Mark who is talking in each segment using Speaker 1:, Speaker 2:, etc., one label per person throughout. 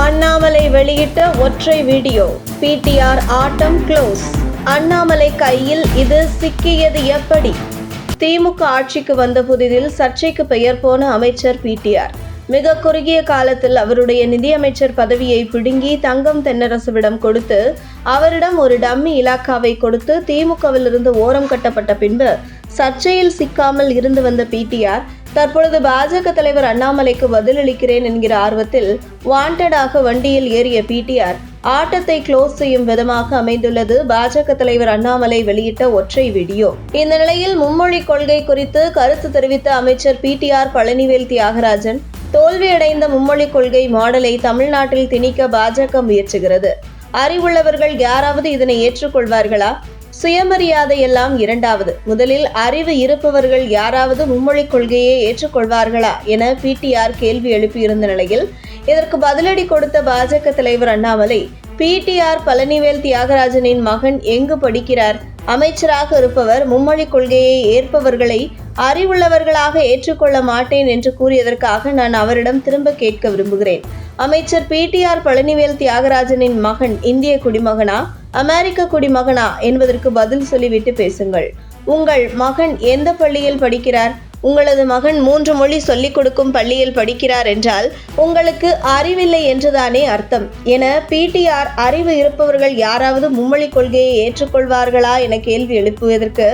Speaker 1: அண்ணாமலை வெளியிட்ட ஒற்றை video. PTR ஆட்டம் க்ளோஸ். அண்ணாமலை கையில் இது சிக்கியது எப்படி? திமுக ஆட்சிக்கு வந்த புதிதில் சர்ச்சைக்கு பெயர் போன அமைச்சர் பிடிஆர் மிக குறுகிய காலத்தில் அவருடைய நிதியமைச்சர் பதவியை பிடுங்கி தங்கம் தென்னரசுவிடம் கொடுத்து அவரிடம் ஒரு டம்மி இலாக்காவை கொடுத்து திமுகவிலிருந்து ஓரம் கட்டப்பட்ட பின்பு சர்ச்சையில் சிக்காமல் இருந்து வந்த பிடிஆர் தற்பொழுது பாஜக தலைவர் அண்ணாமலைக்கு பதிலளிக்கிறேன் என்கிற ஆர்வத்தில் வாண்டடாக வண்டியில் ஏறிய பிடிஆர் ஆட்டத்தை க்ளோஸ் செய்யும் விதமாக அமைந்துள்ளது பாஜக தலைவர் அண்ணாமலை வெளியிட்ட ஒற்றை வீடியோ. இந்த நிலையில் மும்மொழி கொள்கை குறித்து கருத்து தெரிவித்த அமைச்சர் பிடிஆர் பழனிவேல் தியாகராஜன் தோல்வியடைந்த மும்மொழி கொள்கை மாடலை தமிழ்நாட்டில் திணிக்க பாஜக முயற்சிகிறது அறிவுள்ளவர்கள் யாராவது இதனை ஏற்றுக்கொள்வார்களா? சுயமரியாதை எல்லாம் இரண்டாவது. முதலில் அறிவு இருப்பவர்கள் யாராவது மும்மொழி கொள்கையை ஏற்றுக்கொள்வார்களா என பிடிஆர் கேள்வி எழுப்பியிருந்த நிலையில் இதற்கு பதிலடி கொடுத்த பாஜக தலைவர் அண்ணாமலை பிடிஆர் பழனிவேல் தியாகராஜனின் மகன் எங்கு படிக்கிறார் அமைச்சராக இருப்பவர் மும்மொழி கொள்கையை ஏற்பவர்களை அறிவுள்ளவர்களாக ஏற்றுக்கொள்ள மாட்டேன் என்று கூறியதற்காக நான் அவரிடம் திரும்ப கேட்க விரும்புகிறேன். அமைச்சர் பிடிஆர் பழனிவேல் தியாகராஜனின் மகன் இந்திய குடிமகனா அமெரிக்க குடிமகனா என்பதற்கு பதில் சொல்லிவிட்டு பேசுங்கள். உங்கள் மகன் எந்த பள்ளியில் படிக்கிறார்? உங்களது மகன் மூன்று மொழி சொல்லிக் கொடுக்கும் பள்ளியில் படிக்கிறார் என்றால் உங்களுக்கு அறிவில்லை என்றுதானே அர்த்தம். என பிடிஆர் அறிவு இருப்பவர்கள் யாராவது மும்மொழி கொள்கையை ஏற்றுக்கொள்வார்களா என கேள்வி எழுப்புவதற்கு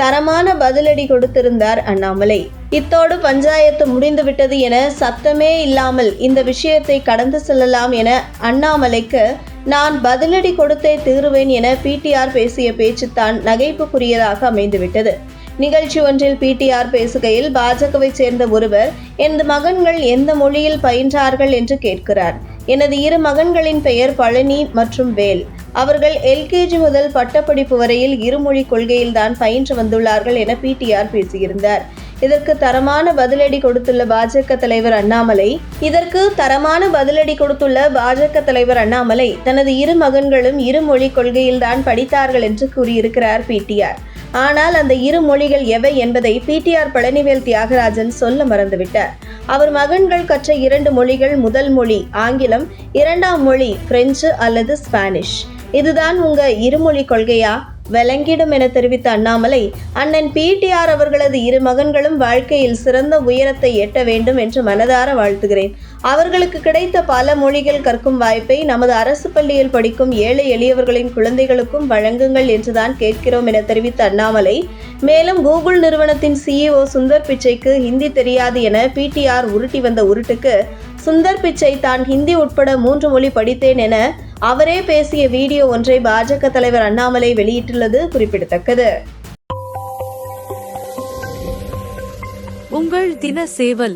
Speaker 1: தரமான பதிலடி கொடுத்திருந்தார் அண்ணாமலை. இத்தோடு பஞ்சாயத்து முடிந்துவிட்டது என சத்தமே இல்லாமல் இந்த விஷயத்தை கடந்து செல்லலாம் என அண்ணாமலைக்கு நான் பதிலடி கொடுத்தே தீருவேன் என பிடிஆர் பேசிய பேச்சுத்தான் நகைப்புக்குரியதாக அமைந்துவிட்டது. நிகழ்ச்சி ஒன்றில் பிடிஆர் பேசுகையில் பாஜகவை சேர்ந்த ஒருவர் எனது மகன்கள் எந்த மொழியில் பயின்றார்கள் என்று கேட்கிறார். எனது இரு மகன்களின் பெயர் பழனி மற்றும் வேல். அவர்கள் எல்கேஜி முதல் பட்டப்படிப்பு வரையில் இருமொழி கொள்கையில்தான் பயின்று வந்துள்ளார்கள் என பிடிஆர் பேசியிருந்தார். இதற்கு தரமான பதிலடி கொடுத்துள்ள பாஜக தலைவர் அண்ணாமலை இதற்கு தரமான பதிலடி கொடுத்துள்ள பாஜக தலைவர் அண்ணாமலை தனது இரு மகன்களும் இருமொழி கொள்கையில்தான் படித்தார்கள் என்று கூறியிருக்கிறார் பிடிஆர் ஆனால் அந்த இரு மொழிகள் எவை என்பதை பிடிஆர் பழனிவேல் தியாகராஜன் சொல்ல மறந்துவிட்டார். அவர் மகன்கள் கற்ற இரண்டு மொழிகள் முதல் மொழி ஆங்கிலம் இரண்டாம் மொழி பிரெஞ்சு அல்லது ஸ்பானிஷ். இதுதான் உங்க இருமொழி கொள்கையா? விளங்கிடும் என தெரிவித்த அண்ணாமலை அண்ணன் பிடிஆர் அவர்களது இரு மகன்களும் வாழ்க்கையில் சிறந்த உயரத்தை எட்ட வேண்டும் என்று மனதார வாழ்த்துகிறேன். அவர்களுக்கு கிடைத்த பல மொழிகள் கற்கும் வாய்ப்பை நமது அரசு பள்ளியில் படிக்கும் ஏழை எளியவர்களின் குழந்தைகளுக்கும் வழங்குங்கள் என்றுதான் கேட்கிறோம் என தெரிவித்த அண்ணாமலை மேலும் கூகுள் நிறுவனத்தின் சிஇஓ சுந்தர் பிச்சைக்கு ஹிந்தி தெரியாது என பிடிஆர் உருட்டி வந்த உருட்டுக்கு சுந்தர் பிச்சை தான் ஹிந்தி உட்பட மூன்று மொழி படித்தேன் என அவரே பேசிய வீடியோ ஒன்றை பாஜக தலைவர் அண்ணாமலை வெளியிட்டுள்ளது குறிப்பிடத்தக்கது.
Speaker 2: உங்கள் தின சேவல்.